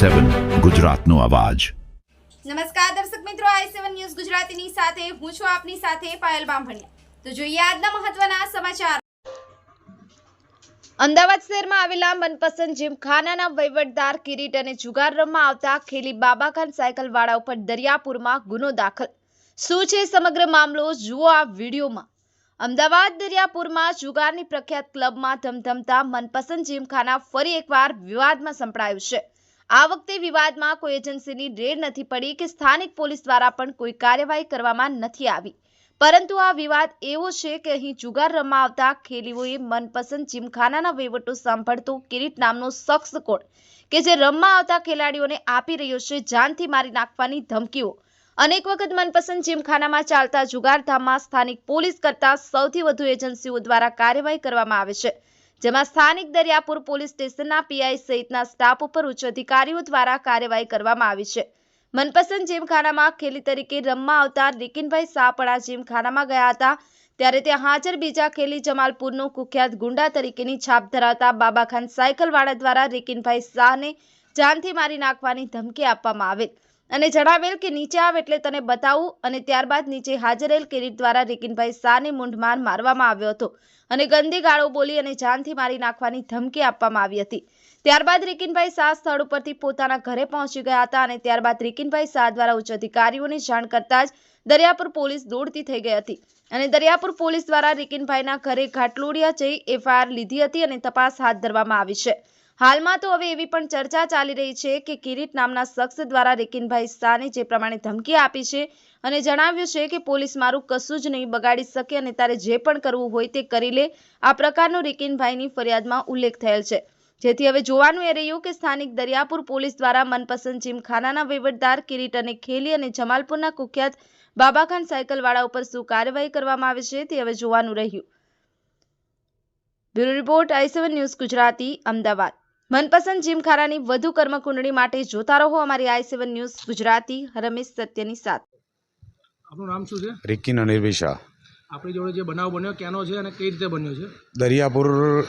સેવન ગુજરાતનો અવાજ. નમસ્કાર દર્શક મિત્રો આઈ સેવન ન્યૂઝ ગુજરાતીની સાથે હું છું આપની સાથે પાયલ બામભણિયા. તો જોઈએ આજના મહત્વના સમાચાર. અમદાવાદ શહેરમાં આવેલા મનપસંદ જીમખાનાના વહીવટદાર કિરીટ અને જુગાર રમવા આવતા ખેલી બાબાખાન સાયકલવાળા ઉપર દરિયાપુરમાં ગુનો દાખલ. શું છે સમગ્ર મામલો? જુઓ આ વિડીયોમાં. અમદાવાદ દરિયાપુરમાં જુગારની પ્રખ્યાત ક્લબમાં ધમધમતા મનપસંદ જીમખાના ફરી એકવાર વિવાદમાં સંપડાયું છે. આ વખતે વિવાદમાં કોઈ એજન્સીની રેડ નથી પડી કે સ્થાનિક પોલીસ દ્વારા પણ કોઈ કાર્યવાહી કરવામાં નથી આવી. પરંતુ આ વિવાદ એવો છે કે અહીં જુગાર રમવા આવતા ખેલીઓએ મનપસંદ જીમખાનાના વહીવટો સાંભળતો કિરીટ નામનો શખ્સ કોણ કે જે રમવા આવતા ખેલાડીઓને આપી રહ્યો છે જાનથી મારી નાખવાની ધમકીઓ? અનેક વખત મનપસંદ જીમખાનામાં ચાલતા જુગારધામમાં સ્થાનિક પોલીસ કરતા સૌથી વધુ એજન્સીઓ દ્વારા કાર્યવાહી કરવામાં આવે છે. જેમાં સ્થાનિક દરિયાપુર પોલીસ સ્ટેશનના પીઆઈ સહિતના સ્ટાફ ઉપર ઉચ્ચ અધિકારીઓ દ્વારા કાર્યવાહી કરવામાં આવી છે. મનપસંદ જીમખાનામાં ખેલી તરીકે રમવા આવતા પણ આ જીમખાનામાં ગયા હતા, ત્યારે ત્યાં હાજર બીજા ખેલી જમાલપુરનો કુખ્યાત ગુંડા તરીકેની છાપ ધરાવતા બાબાખાન સાયકલવાળા દ્વારા રિકિનભાઈ શાહને જાનથી મારી નાખવાની ધમકી આપવામાં આવેલ. અને જણાવેલ કે નીચે આવ એટલે તને બતાવું અને ત્યારબાદ નીચે હાજરેલ કિરીટ દ્વારા રિકિનભાઈ શાહને મૂંઢમાર મારવામાં આવ્યો હતો અને ગંદી ગાળો બોલી અને જાનથી મારી નાખવાની ધમકી આપવામાં આવી હતી. ત્યારબાદ રિકિનભાઈ શાહ સ્થળ ઉપરથી પોતાના ઘરે પહોંચી ગયા હતા અને ત્યારબાદ રિકિનભાઈ શાહ દ્વારા ઉચ્ચ અધિકારીઓને જાણ કરતા જ દરિયાપુર પોલીસ દોડતી થઈ ગઈ હતી અને દરિયાપુર પોલીસ દ્વારા રિકિનભાઈના ઘરે ઘાટલોડિયા જઈ એફઆઈઆર લીધી હતી અને તપાસ હાથ ધરવામાં આવી છે. હાલમાં તો હવે એવી પણ ચર્ચા ચાલી રહી છે કે કિરીટ નામના શખ્સ દ્વારા રિકિનભાઈ શાહને જે પ્રમાણે ધમકી આપી છે અને જણાવ્યું છે કે પોલીસ મારું કશું જ નહીં બગાડી શકે અને તારે જે પણ કરવું હોય તે કરી લે. આ પ્રકારનો રિકિનભાઈની ફરિયાદમાં ઉલ્લેખ થયેલ છે. જેથી હવે જોવાનું એ રહ્યું કે સ્થાનિક દરિયાપુર પોલીસ દ્વારા મનપસંદ જીમખાનાના વહીવટદાર કિરીટ અને ખેલી અને જમાલપુરના કુખ્યાત બાબાખાન સાયકલવાળા ઉપર શું કાર્યવાહી કરવામાં આવે છે તે હવે જોવાનું રહ્યું. Bureau report I seven news Gujarati, Ahmedabad. મનપસંદ જીમખાનાની વધુ કર્મકુંડળી માટે જોતા રહો અમારી I seven news Gujarati Ramesh સત્યની સાથે. આપનું નામ શું છે? રિક્કી નનીરભાઈ શાહ. આપણી જોડે જે બનાવ બન્યો ક્યાંનો છે અને કઈ રીતે બન્યો છે? દરિયાપુર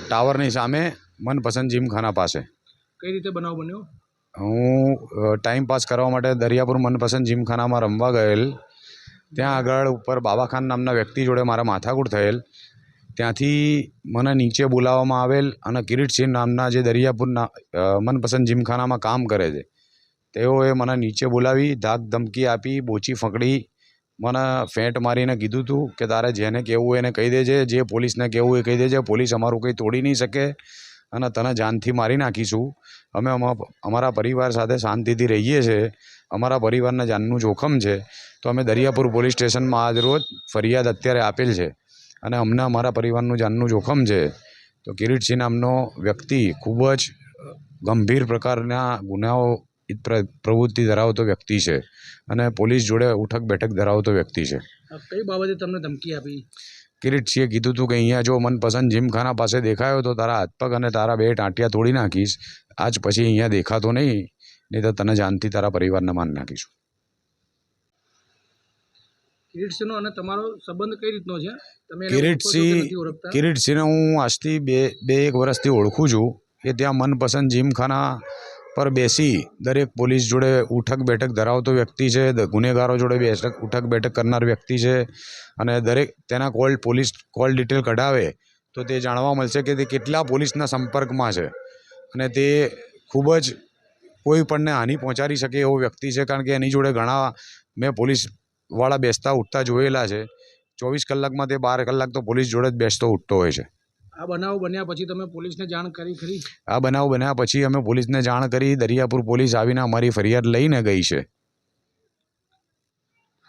ટાવરની સામે મનપસંદ જીમખાના પાસે. કઈ રીતે બનાવ બન્યો? હું ટાઈમ પાસ કરવા માટે દરિયાપુર મનપસંદ જીમખાનામાં રમવા ગયેલ. ત્યાં આગળ ઉપર બાબાખાન નામના વ્યક્તિ જોડે મારા માથાકૂટ થયેલ. ત્યાંથી મને નીચે બોલાવવામાં આવેલ અને કિરીટસિંહ નામના જે દરિયાપુરના મનપસંદ જીમખાનામાં કામ કરે છે, તેઓએ મને નીચે બોલાવી, ધાક ધમકી આપી, બોચી ફકડી, મને ફેંટ મારીને કીધું હતું કે તારે જેને કહેવું એને કહી દેજે, જે પોલીસને કહેવું એ કહી દેજે, પોલીસ અમારું કંઈ તોડી નહીં શકે અને તને જાનથી મારી નાખીશું. અમે અમા- અમારા પરિવાર સાથે શાંતિથી રહીએ છીએ અમારા પરિવારના જાનનું જોખમ છે, તો અમે દરિયાપુર પોલીસ સ્ટેશનમાં આજ રોજ ફરિયાદ અત્યારે આપેલ છે. અને અમને અમારા પરિવારનું જાનનું જોખમ છે તો કિરીટસિંહ નામનો વ્યક્તિ ખૂબ જ ગંભીર પ્રકારના ગુનાઓ પ્રવૃત્તિ ધરાવતો વ્યક્તિ છે અને પોલીસ જોડે ઉઠક બેઠક ધરાવતો વ્યક્તિ છે. કઈ બાબતે તમને ધમકી આપી? કિરીટસિંહે કીધું હતું કે અહીંયા જો મનપસંદ જીમખાના પાસે દેખાયો તો તારા હાથ પગ અને તારા બે ટાંટિયા તોડી નાખીશ આજ પછી અહીંયા દેખાતો નહીં નહીં તો તને જાનથી તારા પરિવારને માન નાખીશું. કિરીટસિંહનો અને તમારો સંબંધ કઈ રીતનો છે? તમે કિરીટસિંહ કિરીટસિંહને હું આજથી બે બે એક વર્ષથી ઓળખું છું કે ત્યાં મનપસંદ જીમખાના પર બેસી દરેક પોલીસ જોડે ઉઠક બેઠક ધરાવતો વ્યક્તિ છે ગુનેગારો જોડે બેઠક ઉઠક બેઠક કરનાર વ્યક્તિ છે અને દરેક તેના કોલ પોલીસ કોલ ડિટેલ કઢાવે તો તે જાણવા મળશે કે તે કેટલા પોલીસના સંપર્કમાં છે. અને તે ખૂબ જ કોઈ પણને હાનિ પહોંચાડી શકે એવો વ્યક્તિ છે કારણ કે એની જોડે ઘણા મેં પોલીસવાળા બેસતા ઉઠતા જોયેલા છે. ચોવીસ કલાકમાં તે બાર કલાક તો પોલીસ જોડે જ બેસતો ઉઠતો હોય છે. આ બનાવ બન્યા પછી તમે પોલીસને જાણ કરી ખરી? આ બનાવ બન્યા પછી અમે પોલીસને જાણ કરી દરિયાપુર પોલીસ આવીને અમારી ફરિયાદ લઈને ગઈ છે.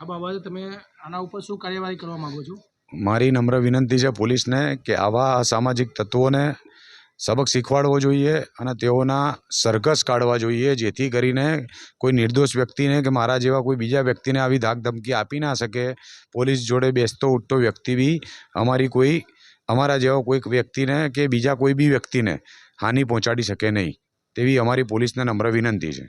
આ બાબતે તમે આના ઉપર શું કાર્યવાહી કરવા માગો છો? મારી નમ્ર વિનંતી છે પોલીસને કે આવા અસામાજિક તત્વોને સબક શીખવાડવો જોઈએ અને તેઓના સરઘસ કાઢવા જોઈએ, જેથી કરીને કોઈ નિર્દોષ વ્યક્તિને કે મારા જેવા કોઈ બીજા વ્યક્તિને આવી ધાક ધમકી આપી ના શકે. પોલીસ જોડે બેસતો ઉઠતો વ્યક્તિ બી અમારી કોઈ, અમારા જેવા કોઈક વ્યક્તિને કે બીજા કોઈ બી વ્યક્તિને હાનિ પહોંચાડી શકે નહીં. તેવી અમારી પોલીસને નમ્ર વિનંતી છે.